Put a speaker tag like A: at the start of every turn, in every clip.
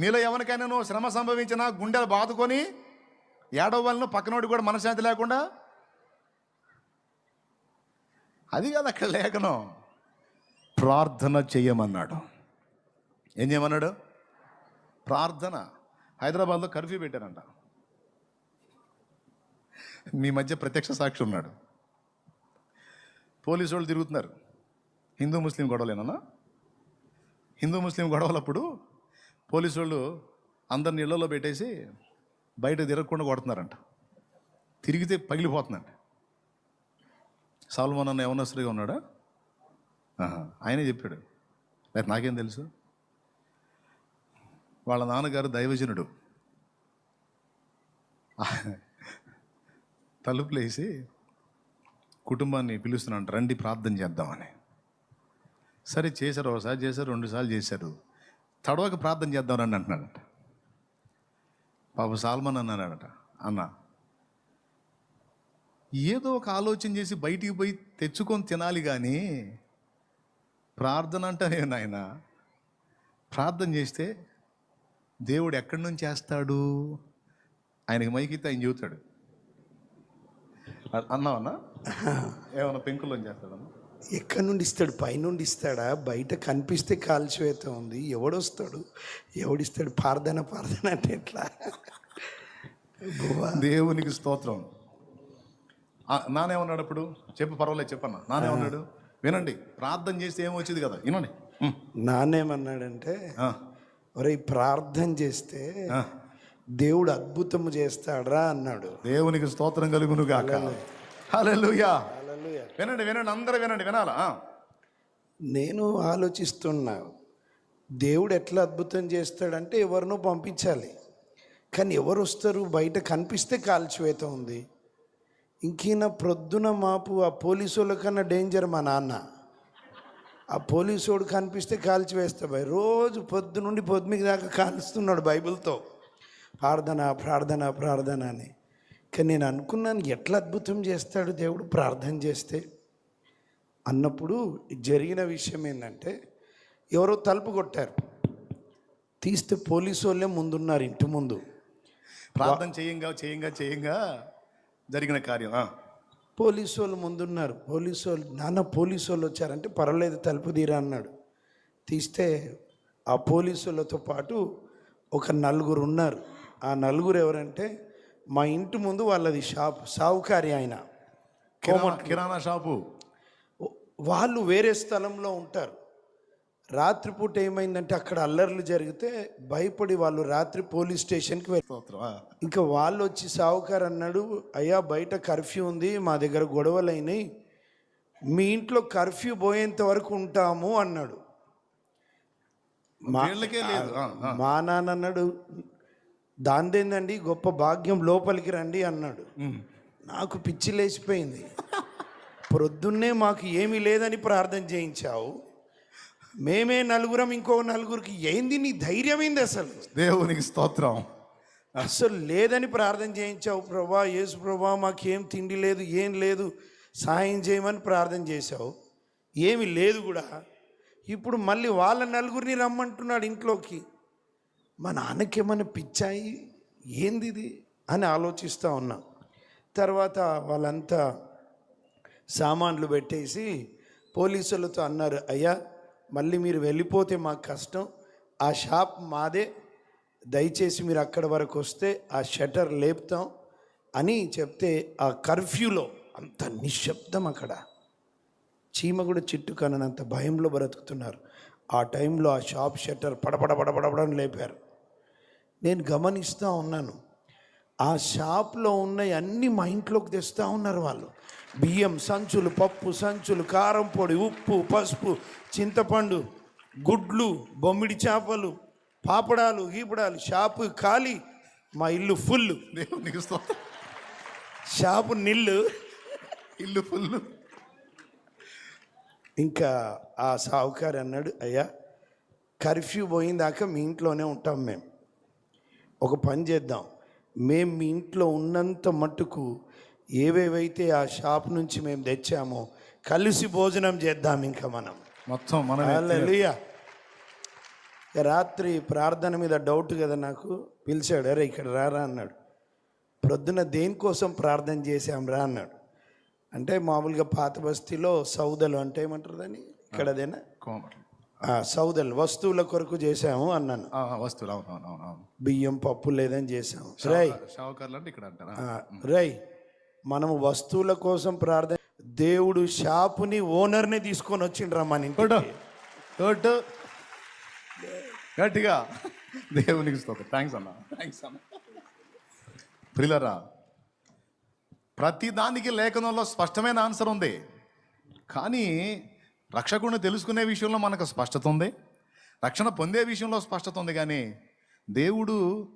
A: మీలో ఎవరికైనా శ్రమ సంభవించినా గుండెలు బాదుకొని ఏడవలను పక్కనోడి కూడా మనశ్శాంతి లేకుండా? అది కాదు అక్కడ లేఖనం. ప్రార్థన చేయమన్నాడు ఏం చేయమన్నాడు ప్రార్థన. హైదరాబాద్లో కర్ఫ్యూ పెట్టారంట. మీ మధ్య ప్రత్యక్ష సాక్షి ఉన్నాడు. పోలీసు వాళ్ళు తిరుగుతున్నారు. హిందూ ముస్లిం గొడవలేనా హిందూ ముస్లిం గొడవలప్పుడు పోలీసు వాళ్ళు అందరిని ఇళ్ళలో పెట్టేసి బయట తిరగకుండా కొడుతున్నారంట. తిరిగితే పగిలిపోతుందంట. సాల్మాన్ అన్న యవనస్తుడిగా ఉన్నాడా? ఆయనే చెప్పాడు. లేదు నాకేం తెలుసు? వాళ్ళ నాన్నగారు దైవజనుడు. తలుపులేసి కుటుంబాన్ని పిలుస్తున్నాడు రండి ప్రార్థన చేద్దామని. సరే చేశారు ఒకసారి చేశారు రెండుసార్లు చేశారు. తడవక ప్రార్థన చేద్దాం రండి అంటున్నాడట. పాప సాల్మన్ అన్నాడట. అన్న ఏదో ఒక ఆలోచన చేసి బయటికి పోయి తెచ్చుకొని తినాలి కానీ ప్రార్థన అంటానే నాయన ప్రార్థన చేస్తే దేవుడు ఎక్కడి నుంచి చేస్తాడు? ఆయనకి మైకితే ఆయన చెబుతాడు. అన్నావన్నా ఏమన్నా పెంకుల్లో చేస్తాడన్నా?
B: ఎక్కడి నుండి ఇస్తాడు? పైనుండి ఇస్తాడా? బయట కనిపిస్తే కాల్చివేత ఉంది. ఎవడొస్తాడు? ఎవడిస్తాడు? ప్రార్థన ప్రార్థన అంటే ఎట్లా?
A: దేవునికి స్తోత్రం. ఆ, నానేమన్నాడు అప్పుడు? చెప్పు పర్వాలేదు చెప్పన్నా. నానేమన్నాడు వినండి ప్రార్థన చేస్తే ఏమొచ్చింది కదా? వినండి.
B: నానేమన్నాడంటే ఒరే ప్రార్థన చేస్తే. దేవుడు అద్భుతము చేస్తాడా అన్నాడు.
A: దేవునికి స్తోత్రం కలుగును గాక. హల్లెలూయా. వినండి వినండి అందరూ వినండి వినాలా.
B: నేను ఆలోచిస్తున్నా దేవుడు ఎట్లా అద్భుతం చేస్తాడంటే ఎవరినో పంపించాలి. కానీ ఎవరు వస్తారు బయట కనిపిస్తే కాల్చివేత ఉంది. ఇంకీన ప్రొద్దున మాపు ఆ పోలీసు కన్నా డేంజర్ మా నాన్న. ఆ పోలీసోడు కనిపిస్తే కాల్చివేస్తా భయ్. రోజు పొద్దు నుండి పొద్దుమికి దాకా కాలుస్తున్నాడు బైబిల్తో. ప్రార్థన ప్రార్థన ప్రార్థన అని. కానీ నేను అనుకున్నాను ఎట్లా అద్భుతం చేస్తాడు దేవుడు ప్రార్థన చేస్తే. అన్నప్పుడు జరిగిన విషయం ఏంటంటే ఎవరో తలుపు కొట్టారు. తీస్తే పోలీసు వాళ్ళే ముందున్నారు ఇంటి ముందు.
A: ప్రార్థన చేయంగా చేయంగా చేయంగా జరిగిన కార్యం.
B: పోలీసు వాళ్ళు ముందున్నారు. పోలీసు వాళ్ళు నాన్న పోలీసు వాళ్ళు వచ్చారంటే పర్వాలేదు తలుపు తీరా అన్నాడు. తీస్తే ఆ పోలీసు వాళ్ళతో పాటు ఒక నలుగురు ఉన్నారు. ఆ నలుగురు ఎవరంటే మా ఇంటి ముందు వాళ్ళది షాప్ సావుకారి ఆయన
A: కిరాణా కిరాణా షాపు
B: వాళ్ళు వేరే స్థలంలో ఉంటారు రాత్రిపూట ఏమైందంటే అక్కడ అల్లర్లు జరిగితే భయపడి వాళ్ళు రాత్రి పోలీస్ స్టేషన్కి వెళ్ళి
A: స్తోత్రం ఆ.
B: ఇంకా వాళ్ళు వచ్చి సావుకారు అన్నాడు అయ్యా బయట కర్ఫ్యూ ఉంది మా దగ్గర గొడవలు అయినాయి మీ ఇంట్లో కర్ఫ్యూ పోయేంత వరకు ఉంటాము అన్నాడు. మా నాన్న అన్నాడు దాందేందండి గొప్ప భాగ్యం లోపలికి రండి అన్నాడు. నాకు పిచ్చి లేచిపోయింది. ప్రొద్దున్నే మాకు ఏమీ లేదని ప్రార్థన చేయించావు. మేమే నలుగురం ఇంకో నలుగురికి ఏంది నీ ధైర్యం ఏంది అసలు?
A: దేవునికి స్తోత్రం.
B: అసలు లేదని ప్రార్థన చేయించావు ప్రభా యేసు ప్రభా మాకేం తిండి లేదు ఏం లేదు సాయం చేయమని ప్రార్థన చేశావు. ఏమి లేదు కూడా. ఇప్పుడు మళ్ళీ వాళ్ళ నలుగురిని రమ్మంటున్నాడు ఇంట్లోకి. మా నాన్నకి ఏమైనా పిచ్చాయి? ఏంది ఇది అని ఆలోచిస్తూ ఉన్నా. తర్వాత వాళ్ళంతా సామాన్లు పెట్టేసి పోలీసులతో అన్నారు అయ్యా మళ్ళీ మీరు వెళ్ళిపోతే మాకు కష్టం. ఆ షాప్ మాదే. దయచేసి మీరు అక్కడి వరకు వస్తే ఆ షటర్ లేపుతాం అని చెప్తే ఆ కర్ఫ్యూలో అంత నిశ్శబ్దం అక్కడ. చీమ కూడా చిట్టు కననంత భయంలో బ్రతుకుతున్నారు. ఆ టైంలో ఆ షాప్ షట్టర్ పడపడ పడపడపడని లేపారు. నేను గమనిస్తూ ఉన్నాను. ఆ షాప్లో ఉన్న అన్ని మా ఇంట్లోకి తెస్తూ ఉన్నారు వాళ్ళు. బియ్యం సంచులు పప్పు సంచులు కారం పొడి ఉప్పు పసుపు చింతపండు గుడ్లు బొమ్మిడి చేపలు పాపడాలు గీపడాలు షాపు ఖాళీ మా ఇల్లు ఫుల్.
A: దేవునికి
B: షాపు నిల్లు.
A: ఇల్లు ఫుల్.
B: ఇంకా ఆ సావుకారు అన్నాడు అయ్యా కర్ఫ్యూ పోయిందాకా మీ ఇంట్లోనే ఉంటాం మేము ఒక పని చేద్దాం. మేము మీ ఇంట్లో ఉన్నంత మట్టుకు ఏవేవైతే ఆ షాప్ నుంచి మేము తెచ్చామో కలిసి భోజనం చేద్దాం ఇంకా మనం.
A: మొత్తం మనం
B: రాత్రి ప్రార్థన మీద డౌట్ కదా నాకు. పిలిచాడు అరే ఇక్కడ రారా అన్నాడు. ప్రొద్దున దేనికోసం ప్రార్థన చేశాంరా అన్నాడు. అంటే మామూలుగా పాత బస్తీలో సౌదలు అంటే ఏమంటారు దాన్ని? ఇక్కడ అదేనా సౌదలు వస్తువుల కొరకు చేశాము అన్నాను.
A: ఆ, వస్తువులు అవును అవును అవును అవును.
B: బియ్యం పప్పు లేదని చేశాము. రై.
A: షావుకార్లు అంటే ఇక్కడ అంటారా?
B: రై మనము వస్తువుల కోసం ప్రార్థన దేవుడు షాపుని ఓనర్ని తీసుకొని వచ్చిండ్రా మన
A: కొట్టు గట్టిగా. దేవునికి స్తోత్రం. థ్యాంక్స్ అన్న. థ్యాంక్స్ అన్న. ప్రిలరా ప్రతి దానికి లేఖనంలో స్పష్టమైన ఆన్సర్ ఉంది. కానీ రక్షకుడిని తెలుసుకునే విషయంలో మనకు స్పష్టత ఉంది. రక్షణ పొందే విషయంలో స్పష్టత ఉంది కానీ దేవుడు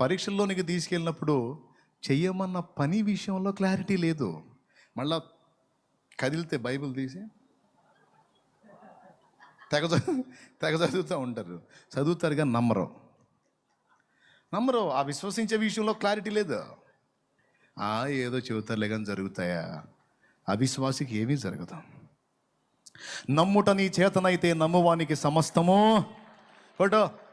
A: పరీక్షల్లోనికి తీసుకెళ్ళినప్పుడు చెయ్యమన్న పని విషయంలో క్లారిటీ లేదు. మళ్ళా కదిలితే బైబిల్ తీసి తెగ చదువు- తెగ చదువుతూ ఉంటారు. చదువుతారు కానీ నమ్మరు. నమ్మరు ఆ విశ్వసించే విషయంలో క్లారిటీ లేదు. ఆ ఏదో చెబుతారులే కానీ జరుగుతాయా? అవిశ్వాసికి ఏమీ జరుగుతాం నమ్ముట నీ చేతనైతే నమ్మువానికి సమస్తము. కొట్టు.